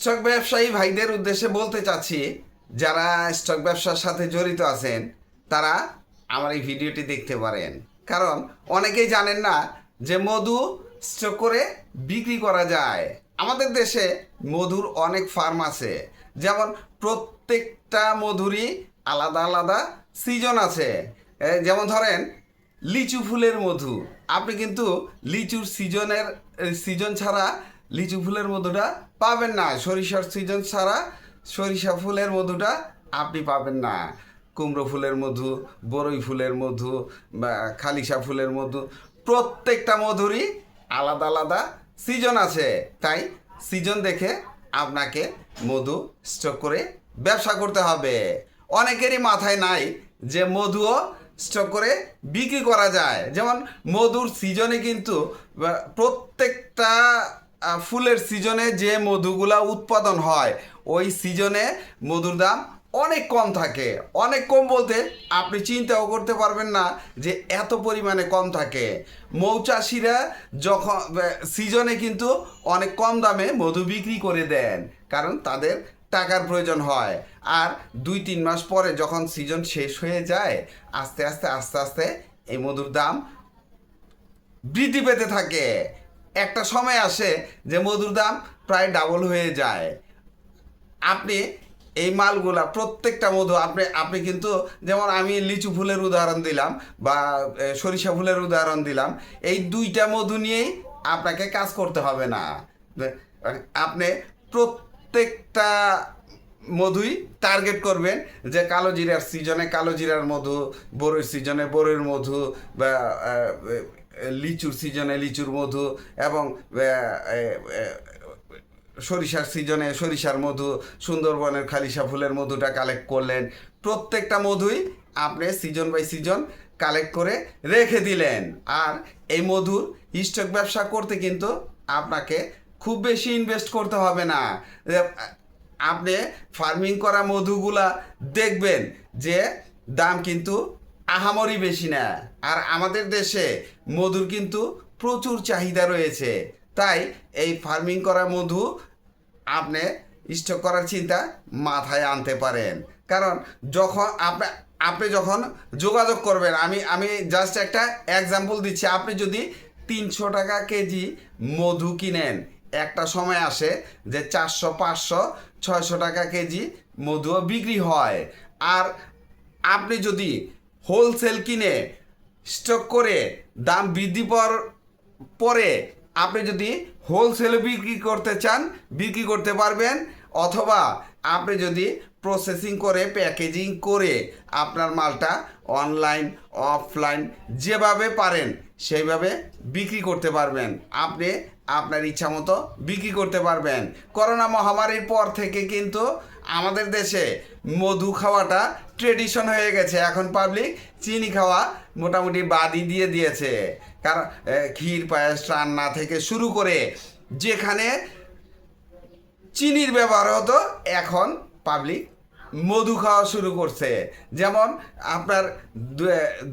Stock ব্যবসায়ী ভাইদের উদ্দেশ্যে বলতে চাচ্ছি, যারা স্টক ব্যবসার সাথে জড়িত আছেন, তারা আমার এই ভিডিওটি দেখতে পারেন। কারণ অনেকেই জানেন না যে মধু স্টক করে বিক্রি করা যায়। আমাদের দেশে মধুর অনেক ফার্ম আছে, যেমন প্রত্যেকটা মধুরই আলাদা আলাদা সিজন আছে। যেমন ধরেন, লিচু ফুলের মধু। আপনি কিন্তু লিচুর সিজনের, সিজন ছাড়া লিচু ফুলের মধুটা পাবেন না। সরিষার সিজন ছাড়া সরিষা ফুলের মধুটা আপনি পাবেন না। কুমড়ো ফুলের মধু, বরই ফুলের মধু, বা খালিশা ফুলের মধু, প্রত্যেকটা মধুরই আলাদা আলাদা সিজন আছে। তাই সিজন দেখে আপনাকে মধু স্টক করে ব্যবসা করতে হবে। অনেকেরই মাথায় নাই যে মধুও স্টক করে বিক্রি করা যায়। যেমন মধুর সিজনে কিন্তু প্রত্যেকটা ফুলের সিজনে যে মধুগুলা উৎপাদন হয়, ওই সিজনে মধুর দাম অনেক কম থাকে। অনেক কম বলতে আপনি চিন্তাও করতে পারবেন না যে এত পরিমাণে কম থাকে। মৌচাষিরা যখন সিজনে কিন্তু অনেক কম দামে মধু বিক্রি করে দেন, কারণ তাদের টাকার প্রয়োজন হয়। আর দুই তিন মাস পরে যখন সিজন শেষ হয়ে যায়, আস্তে আস্তে আস্তে আস্তে এই মধুর দাম বৃদ্ধি পেতে থাকে। একটা সময় আসে যে মধুর দাম প্রায় ডাবল হয়ে যায়। আপনি এই মালগুলা, প্রত্যেকটা মধু, আপনি আপনি কিন্তু যেমন আমি লিচু ফুলের উদাহরণ দিলাম বা সরিষা ফুলের উদাহরণ দিলাম, এই দুইটা মধু নিয়েই আপনাকে কাজ করতে হবে না। আপনি প্রত্যেকটা মধুই টার্গেট করবেন যে কালো জিরার সিজনে কালো জিরার মধু বড়ের সিজনে বড়ের মধু বা লিচুর সিজনে লিচুর মধু এবং সরিষার সিজনে সরিষার মধু, সুন্দরবনের খালিশা ফুলের মধুটা কালেক্ট করলেন। প্রত্যেকটা মধুই আপনি সিজন বাই সিজন কালেক্ট করে রেখে দিলেন। আর এই মধুর স্টক ব্যবসা করতে কিন্তু আপনাকে খুব বেশি ইনভেস্ট করতে হবে না। আপনি ফার্মিং করা মধুগুলা দেখবেন যে দাম কিন্তু আহামরি বেশি না। আর আমাদের দেশে মধুর কিন্তু প্রচুর চাহিদা রয়েছে। তাই এই ফার্মিং করা মধু আপনি স্টক করার চিন্তা মাথায় আনতে পারেন। কারণ যখন আপনি আপনি যখন যোগাযোগ করবেন, আমি আমি জাস্ট একটা এক্সাম্পল দিচ্ছি। আপনি যদি তিনশো টাকা কেজি মধু কিনেন, একটা সময় আসে যে চারশো, পাঁচশো, ছয়শো টাকা কেজি মধুও বিক্রি হয়। আর আপনি যদি হোলসেল কিনে স্টক করে দাম বৃদ্ধি পর, পরে আপনি যদি হোলসেলে বিক্রি করতে চান, বিক্রি করতে পারবেন, অথবা আপনি যদি প্রসেসিং করে প্যাকেজিং করে আপনার মালটা অনলাইন অফলাইন যেভাবে পারেন, সেইভাবে বিক্রি করতে পারবেন। আপনি আপনার ইচ্ছা মতো বিক্রি করতে পারবেন। করোনা মহামারীর পর থেকে কিন্তু আমাদের দেশে মধু খাওয়াটা ট্রেডিশন হয়ে গেছে। এখন পাবলিক চিনি খাওয়া মোটামুটি বাদই দিয়ে দিয়েছে। কারণ ক্ষীর পায়েস, রান্না থেকে শুরু করে যেখানে চিনির ব্যবহার হতো, এখন পাবলিক মধু খাওয়া শুরু করছে। যেমন আপনার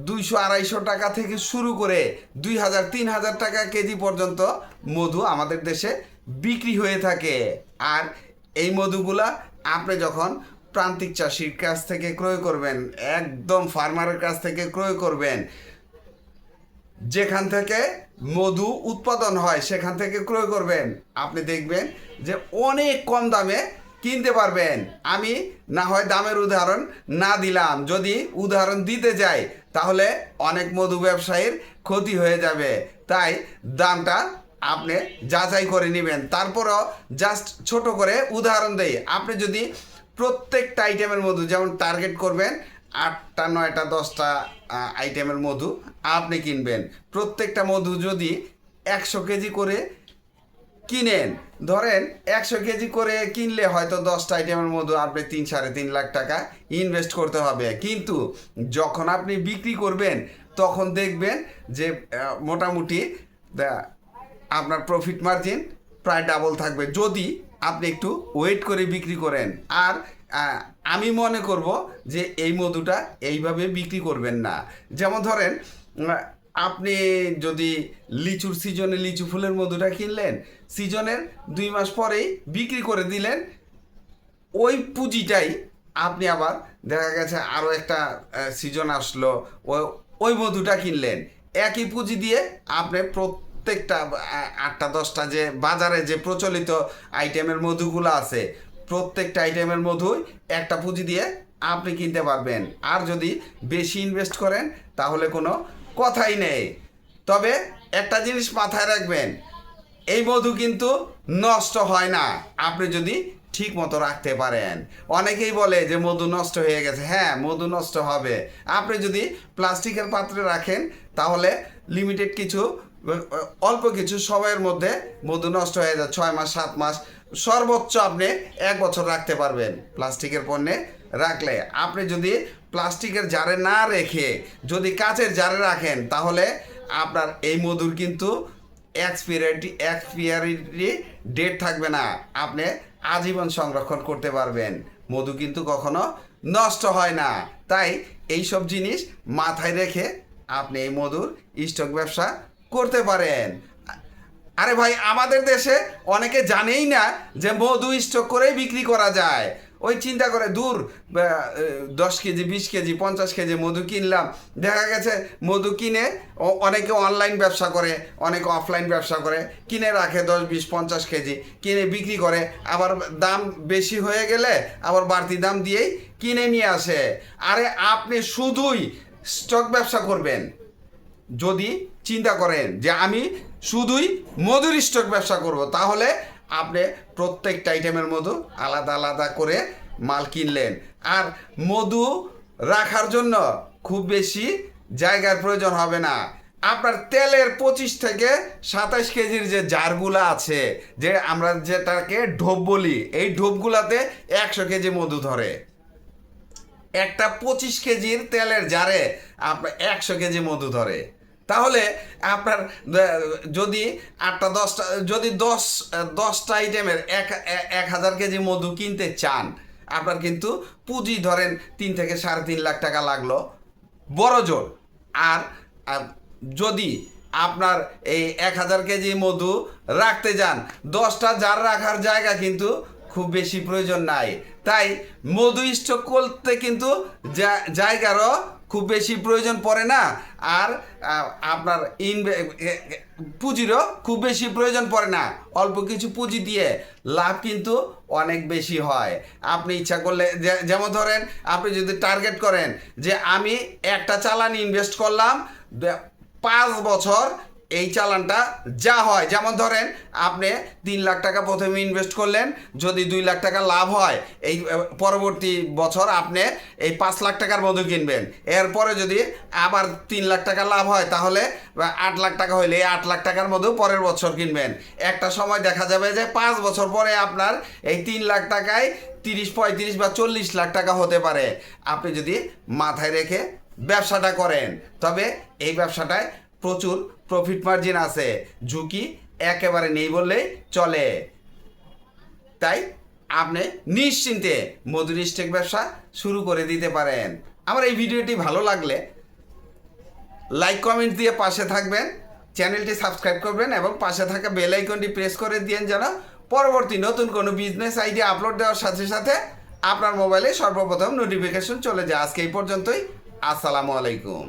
দুইশো আড়াইশো টাকা থেকে শুরু করে দুই হাজার, তিন হাজার টাকা কেজি পর্যন্ত মধু আমাদের দেশে বিক্রি হয়ে থাকে। আর এই মধুগুলা আপনি যখন প্রান্তিক চাষির কাছ থেকে ক্রয় করবেন, একদম ফার্মারের কাছ থেকে ক্রয় করবেন, যেখান থেকে মধু উৎপাদন হয় সেখান থেকে ক্রয় করবেন, আপনি দেখবেন যে অনেক কম দামে কিনতে পারবেন। আমি না হয় দামের উদাহরণ না দিলাম, যদি উদাহরণ দিতে যাই, তাহলে অনেক মধু ব্যবসায়ীর ক্ষতি হয়ে যাবে। তাই দামটা আপনি যাচাই করে নেবেন। তারপরও জাস্ট ছোট করে উদাহরণ দেই। আপনি যদি প্রত্যেকটা আইটেমের মধু যেমন টার্গেট করবেন, আটটা, নয়টা, দশটা আইটেমের মধু আপনি কিনবেন। প্রত্যেকটা মধু যদি একশো কেজি করে কিনেন, ধরেন একশো কেজি করে কিনলে হয়তো দশটা আইটেমের মধু আপনি তিন, সাড়ে তিন লাখ টাকা ইনভেস্ট করতে হবে। কিন্তু যখন আপনি বিক্রি করবেন, তখন দেখবেন যে মোটামুটি আপনার প্রফিট মার্জিন প্রায় ডাবল থাকবে। যদি আপনি একটু ওয়েট করে বিক্রি করেন, আর আমি মনে করব যে এই মধুটা এইভাবে বিক্রি করবেন না। যেমন ধরেন আপনি যদি লিচুর সিজনে লিচু ফুলের মধুটা কিনলেন সিজনের দুই মাস পরেই বিক্রি করে দিলেন, ওই পুঁজিটাই আপনি আবার দেখা গেছে আরও একটা সিজন আসলো ওই মধুটা কিনলেন। একই পুঁজি দিয়ে আপনি প্রত্যেকটা আটটা, দশটা যে বাজারে যে প্রচলিত আইটেমের মধুগুলো আছে, প্রত্যেকটা আইটেমের মধুই একটা পুঁজি দিয়ে আপনি কিনতে পারবেন। আর যদি বেশি ইনভেস্ট করেন, তাহলে কোনো কথাই নেই। তবে একটা জিনিস মাথায় রাখবেন, এই মধু কিন্তু নষ্ট হয় না। আপনি যদি ঠিক মতো রাখতে পারেন। অনেকেই বলে যে মধু নষ্ট হয়ে গেছে। হ্যাঁ মধু নষ্ট হবে। আপনি যদি প্লাস্টিকের পাত্রে রাখেন, তাহলে লিমিটেড কিছু অল্প কিছু সময়ের মধ্যে মধু নষ্ট হয়ে যায়, ছয় মাস, সাত মাস। সর্বোচ্চ আপনি এক বছর রাখতে পারবেন প্লাস্টিকের পণ্যে রাখলে। আপনি যদি প্লাস্টিকের জারে না রেখে যদি কাচের জারে রাখেন, তাহলে আপনার এই মধুর কিন্তু এক্সপিরিটি এক্সপিয়ারিটি ডেট থাকবে না। আপনি আজীবন সংরক্ষণ করতে পারবেন। মধু কিন্তু কখনো নষ্ট হয় না। তাই এই সব জিনিস মাথায় রেখে আপনি এই মধুর স্টক ব্যবসা করতে পারেন। আরে ভাই, আমাদের দেশে অনেকে জানেই না যে মধু স্টক করেই বিক্রি করা যায়। ওই চিন্তা করে, দূর দশ কেজি, বিশ কেজি, পঞ্চাশ কেজি মধু কিনলাম। দেখা গেছে মধু কিনে অনেকে অনলাইন ব্যবসা করে, অনেকে অফলাইন ব্যবসা করে। কিনে রাখে দশ, বিশ, পঞ্চাশ কেজি, কিনে বিক্রি করে। আবার দাম বেশি হয়ে গেলে আবার বাড়তি দাম দিয়েই কিনে নিয়ে আসে। আরে আপনি শুধুই স্টক ব্যবসা করবেন। যদি চিন্তা করেন যে আমি শুধুই মধুর স্টক ব্যবসা করব, তাহলে আপনি প্রত্যেকটা আইটেমের মধু আলাদা আলাদা করে মাল কিনলেন। আর মধু রাখার জন্য খুব বেশি জায়গার প্রয়োজন হবে না। আপনার তেলের পঁচিশ থেকে সাতাশ কেজির যে জারগুলো আছে, যে আমরা যেটাকে ঢোপ বলি, এই ঢোপগুলাতে একশো কেজি মধু ধরে। একটা পঁচিশ কেজির তেলের জারে আপনার একশো কেজি মধু ধরে। তাহলে আপনার যদি আটটা দশটা, যদি দশ দশটা আইটেমের এক এক হাজার কেজি মধু কিনতে চান, আপনার কিন্তু পুঁজি ধরেন তিন থেকে সাড়ে তিন লাখ টাকা লাগল, বড় জোর। আর যদি আপনার এই এক হাজার কেজি মধু রাখতে যান, দশটা জার রাখার জায়গা কিন্তু খুব বেশি প্রয়োজন নাই। তাই মধু স্টক করতে কিন্তু জায়গারও খুব বেশি প্রয়োজন পড়ে না। আর আপনার ইনভে পুঁজিরও খুব বেশি প্রয়োজন পড়ে না। অল্প কিছু পুঁজি দিয়ে লাভ কিন্তু অনেক বেশি হয়। আপনি ইচ্ছা করলে যেমন ধরেন, আপনি যদি টার্গেট করেন যে, আমি একটা চালান ইনভেস্ট করলাম পাঁচ বছর এই চালানটা যা হয়, যেমন ধরেন আপনি তিন লাখ টাকা প্রথমে ইনভেস্ট করলেন, যদি দুই লাখ টাকা লাভ হয়, এই পরবর্তী বছর আপনি এই পাঁচ লাখ টাকার মধু কিনবেন। এরপরে যদি আবার তিন লাখ টাকা লাভ হয়, তাহলে আট লাখ টাকা হইলে এই আট লাখ টাকার মধু পরের বছর কিনবেন। একটা সময় দেখা যাবে যে পাঁচ বছর পরে আপনার এই তিন লাখ টাকায় তিরিশ, পঁয়ত্রিশ বা চল্লিশ লাখ টাকা হতে পারে। আপনি যদি মাথায় রেখে ব্যবসাটা করেন, তবে এই ব্যবসাটায় প্রচুর প্রফিট মার্জিন আছে। ঝুঁকি একেবারে নেই বললেই চলে। তাই আপনি নিশ্চিন্তে মধুর স্টেক ব্যবসা শুরু করে দিতে পারেন। আমার এই ভিডিওটি ভালো লাগলে লাইক কমেন্ট দিয়ে পাশে থাকবেন, চ্যানেলটি সাবস্ক্রাইব করবেন এবং পাশে থাকা বেল আইকনটি প্রেস করে দিয়েন যেন পরবর্তী নতুন কোনো বিজনেস আইডিয়া আপলোড দেওয়ার সাথে সাথে আপনার মোবাইলে সর্বপ্রথম নোটিফিকেশন চলে যায়। আজকে এই পর্যন্তই। আসসালামু আলাইকুম।